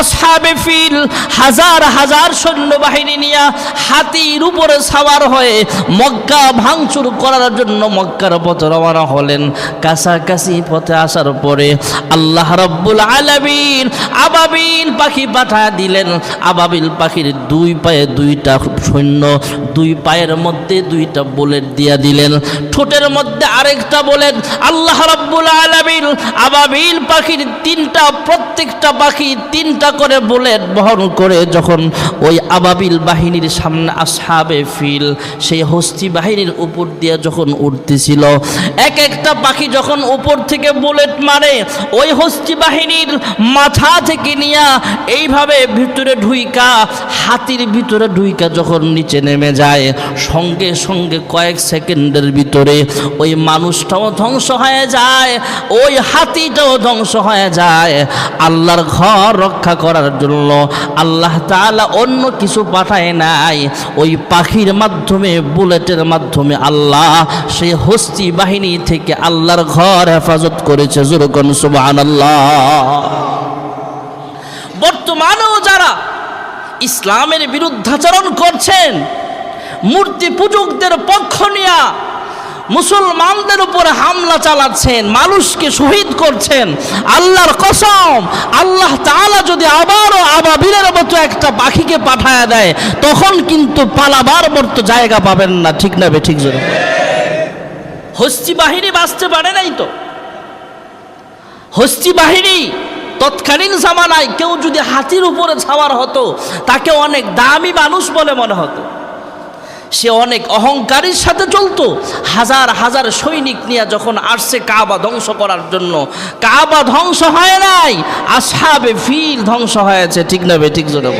আসহাবে feel, হাজার হাজার সৈন্যবাহিনী নিয়ে হাতির উপরে সাওয়ার হয়ে মক্কা ভাঙচুর করার জন্য মক্কার পথে রওনা হলেন। কাছাকাছি পথে আসার পরে আল্লাহ রব্বুল আলামিন আবাবিল পাখি পাঠা দিলেন। আবাবিল পাখির দুই পায়ে দুইটা সৈন্য, দুই পায়ের মধ্যে দুইটা বুলেট দিয়া দিলেন। ঠোঁটের মধ্যে আরেকটা বুলেট। আল্লাহ রব্বুল আলামিন আবাবিল পাখির তিনটা, প্রত্যেকটা পাখি তিনটা করে বুলেট বহন করে যখন ওই আবাবিল বাহিনীর সামনে আসহাবে ফিল, সেই হস্তি বাহিনীর উপর দিয়ে যখন উঠতেছিল এক একটা পাখি যখন উপর থেকে বুলেট মারে, ওই হস্তি বাহিনীর মাথা থেকে নিয়া এইভাবে ভিতরে ঢুইকা, হাতির ভিতরে ঢুইকা যখন নিচে নেমে যায়, সঙ্গে সঙ্গে কয়েক সেকেন্ডের ভিতরে ওই মানুষটাও ধ্বংস হয়ে যায়, ওই হাতিটাও ধ্বংস হয়ে যায়। আল্লাহর ঘর রক্ষা করার জন্য আল্লাহ তালা অন্য কিছু পাঠায় নাই। ওই পাখির মাধ্যমে, বুলেটের মাধ্যমে আল্লাহ সেই হস্তি বাহিনী থেকে আল্লাহর ঘর হেফাজত করেছে। জুরকন সুবহানাল্লাহ। বর্তমানেও যারা ইসলামের বিরুদ্ধাচরণ করছেন, মূর্তি পূজকদের পক্ষ নিয়া মুসলমানদের উপরে হামলা চালাচ্ছেন, মানুষকে শহীদ করছেন। আল্লাহর কসম, আল্লাহ তাআলা যদি আবারও আবাবিলের মতো একটা পাখিকে পাঠায় দেয়, তখন কিন্তু পালাবার মতো জায়গা পাবেন না। ঠিক না বে, ঠিক জোরে। হস্তি বাহিনী বাঁচতে পারে নাই তো? হস্তি বাহিনী তৎকালীন জামানায় কেউ যদি হাতির উপরে ছাওয়ার হতো, তাকে অনেক দামি মানুষ বলে মনে হতো। সে অনেক অহংকারীর সাথে চলতো। হাজার হাজার সৈনিক নিয়ে যখন আসছে কাবা ধ্বংস করার জন্য। কাবা ধ্বংস হয় নাই, আসাবে ফিল ধ্বংস হয়েছে, ঠিক না ঠিক জোরে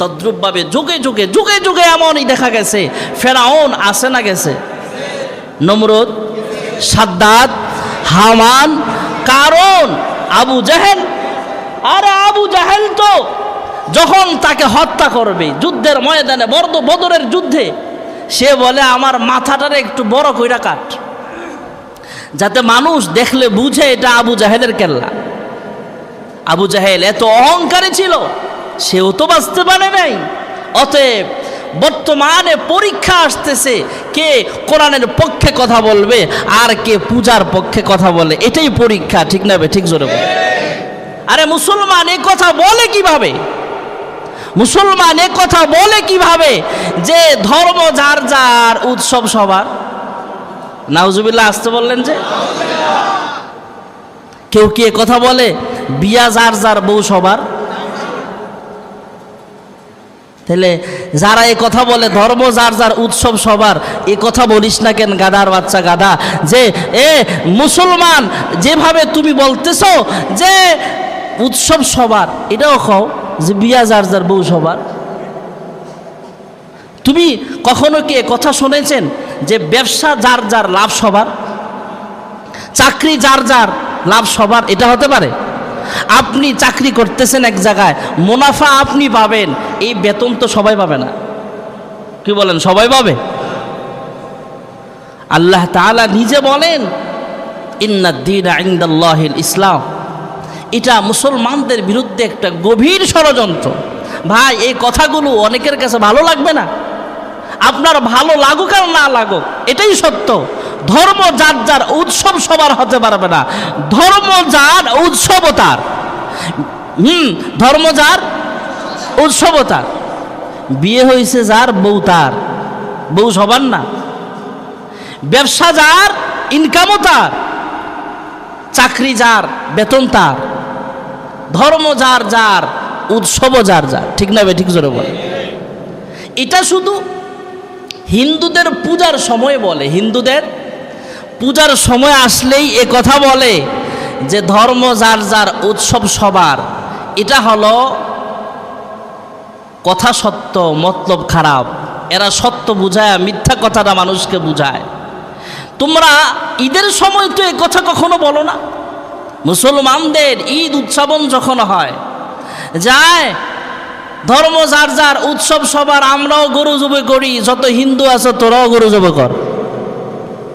তদ্রুপভাবে যুগে যুগে যুগে যুগে এমনই দেখা গেছে, ফেরাউন আসে না গেছে? নমরুদ, সাদ্দাত, হামান কারণ আবু জাহেল। আরে আবু জাহেল তো যখন তাকে হত্যা করবে, যুদ্ধের ময়দানে বর্দ, বদরের যুদ্ধে, সে বলে, আমার মাথাটারে একটু বড় কইরা কাট, যাতে মানুষ দেখলে বুঝে এটা আবু জাহেদের কেল্লা। আবু জাহেল এত অহংকারী ছিল, সেও তো বাঁচতে পারে নাই। অতএব বর্তমানে পরীক্ষা আসতেছে, কে কোরআনের পক্ষে কথা বলবে আর কে পূজার পক্ষে কথা বলে। এটাই পরীক্ষা, ঠিক না ঠিক জোরে আরে মুসলমান এ কথা বলে কীভাবে? মুসলমান এ কথা বলে কীভাবে যে ধর্ম যার যার উৎসব সবার? নাউজুবিল্লাহ, আসতে বললেন যে। কেউ কি কথা বলে? বিয়া যার যার বউ সবার। তাহলে যারা এ কথা বলে ধর্ম যার যার উৎসব সবার, এ কথা বলিস না কেন গাদার বাচ্চা গাদা? যে, এ মুসলমান, যেভাবে তুমি বলতেছো যে উৎসব সবার, এটাও খাও। যে বিয়া যার যার বউ সবার। তুমি কখনো কে কথা শুনেছেন যে ব্যবসা যার যার লাভ সবার? চাকরি যার যার লাভ সবার, এটা হতে পারে? আপনি চাকরি করতেছেন এক জায়গায়, মুনাফা আপনি পাবেন, এই বেতন তো সবাই পাবে না। কি বলেন, সবাই পাবে? আল্লাহ তাআলা নিজে বলেন, ইন্নাদ্দিন ইন্দাল্লাহিল ইসলাম। এটা মুসলমানদের বিরুদ্ধে একটা গভীর ষড়যন্ত্র। ভাই, এই কথাগুলো অনেকের কাছে ভালো লাগবে না। আপনার ভালো লাগুক আর না লাগুক, এটাই সত্য। ধর্ম যার যার উৎসব সবার হতে পারবে না। ধর্ম যার উৎসব তার। হুম, ধর্ম যার উৎসব তার। বিয়ে হয়েছে যার বউ তার। বউ সবার না। ব্যবসা যার ইনকামও তার। চাকরি যার, বেতন তার। ধর্ম যার যার উৎসবও যার যার। ঠিক না ঠিক জোরে বলে। এটা শুধু হিন্দুদের পূজার সময় বলে। হিন্দুদের পূজার সময় আসলেই এ কথা বলে যে ধর্ম যার যার, উৎসব সবার। এটা হলো কথা সত্য, মতলব খারাপ। এরা সত্য বুঝায়, মিথ্যা কথাটা মানুষকে বুঝায়। তোমরা ঈদের সময় তো এ কথা কখনো বলো না। মুসলমানদের ঈদ উদযাপন যখন হয়, যায়, ধর্ম যার যার উৎসব সবার, আমরাও গরু জবে করি, যত হিন্দু আছে তোরাও গরু জবে কর।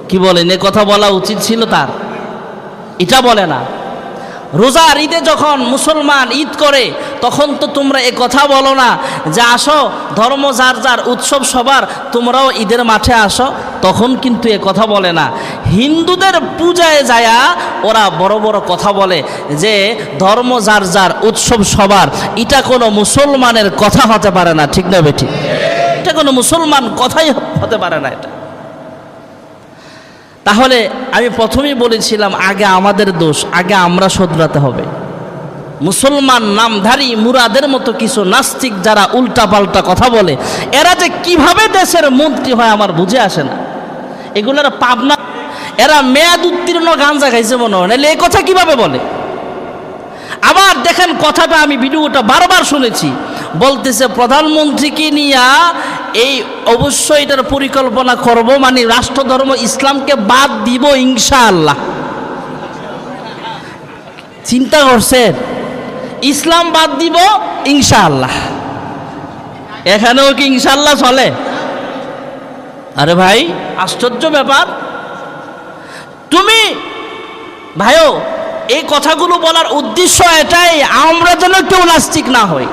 কি বলেন? এ কথা বলা উচিত ছিল তার। এটা বলে না। রোজার ঈদে যখন মুসলমান ঈদ করে, তখন তো তোমরা এ কথা বলো না যে আসো, ধর্ম যার যার উৎসব সবার, তোমরাও ঈদের মাঠে আসো। তখন কিন্তু এ কথা বলে না। হিন্দুদের পূজায় যায়া ওরা বড় বড় কথা বলে যে, ধর্ম যার যার উৎসব সবার, এটা কোনো মুসলমানের কথা হতে পারে না। ঠিক না বেটি এটা কোনো মুসলমান কথাই হতে পারে না এটা। তাহলে আমি প্রথমেই বলেছিলাম, আগে আমাদের দোষ, আগে আমরা শোধরাতে হবে। মুসলমান নামধারী মুরাদের মতো কিছু নাস্তিক যারা উল্টাপাল্টা কথা বলে, এরা যে কীভাবে দেশের মন্ত্রী হয় আমার বুঝে আসে না। এগুলোর পাবনা, এরা মেয়াদ উত্তীর্ণ গাঞ্জা খাইছে মনে হয় এই কথা কীভাবে বলে? আবার দেখেন, কথাটা আমি ভিডিওটা বারবার শুনেছি, বলতেছে, প্রধানমন্ত্রীকে নিয়ে এই অবশ্যই এটার পরিকল্পনা করব মানে রাষ্ট্রধর্ম ইসলামকে বাদ দিব ইনশাআল্লাহ। চিন্তা করছেন? ইসলাম বাদ দিব ইনশাআল্লাহ। এখানেও কি ইনশাআল্লাহ চলে? আরে ভাই, আশ্চর্য ব্যাপার। তুমি, ভাইও, এই কথাগুলো বলার উদ্দেশ্য এটাই, আমরা যেন কেউ নাস্তিক না হই।